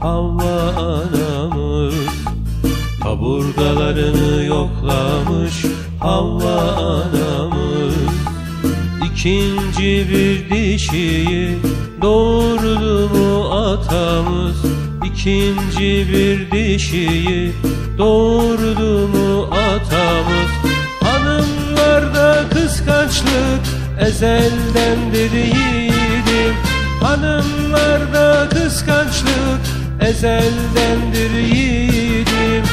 Havva anamız Kaburgalarını yoklamış Havva anamız İkinci bir dişiyi doğurdu mu atamız. İkinci bir dişiyi doğurdu mu atamız. Hanımlarda kıskançlık ezeldendir yiğidim Hanımlarda kıskançlık ezeldendir yiğidim.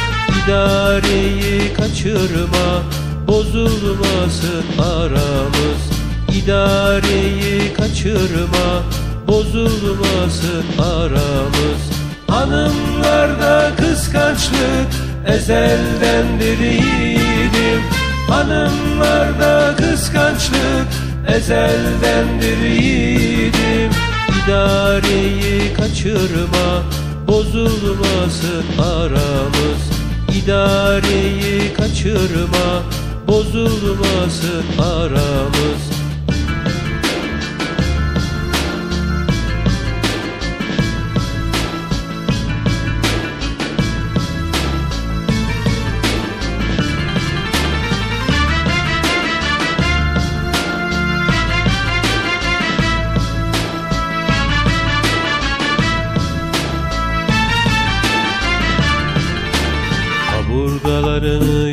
İdareyi kaçırma bozulmasın aramız. İdareyi kaçırma bozulmasın aramız. Hanımlarda kıskançlık ezeldendir yiğidim. Hanımlarda kıskançlık ezeldendir yiğidim İdareyi kaçırma bozulmasın aramız. İdareyi kaçırma bozulmasın aramız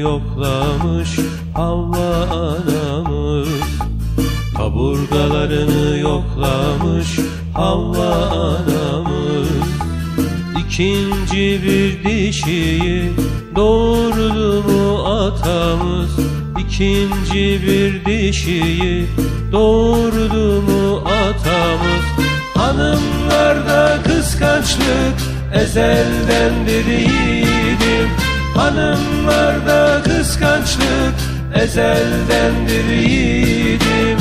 yoklamış Havva anamız Kaburgalarını yoklamış Havva anamız İkinci bir dişiyi doğurdu mu atamız İkinci bir dişiyi doğurdu mu atamız Hanımlarda kıskançlık ezeldendir yiğidim Hanımlarda kıskançlık ezeldendir yiğidim.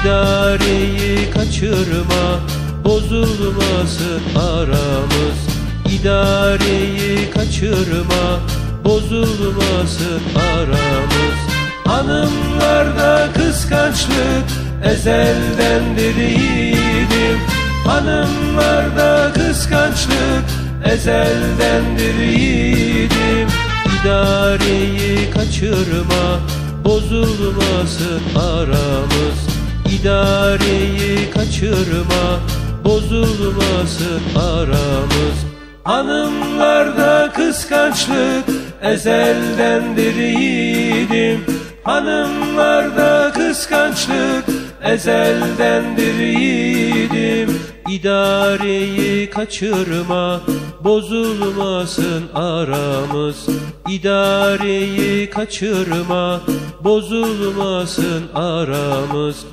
İdareyi kaçırma bozulmasın aramız. İdareyi kaçırma bozulmasın aramız. Hanımlarda kıskançlık ezeldendir yiğidim. Hanımlarda kıskançlık ezeldendir yiğidim İdareyi kaçırma bozulmasın aramız. İdareyi kaçırma bozulmasın aramız. Hanımlarda kıskançlık ezeldendir yiğidim. Hanımlarda kıskançlık ezeldendir yiğidim. İdareyi kaçırma bozulmasın aramız İdareyi kaçırma bozulmasın aramız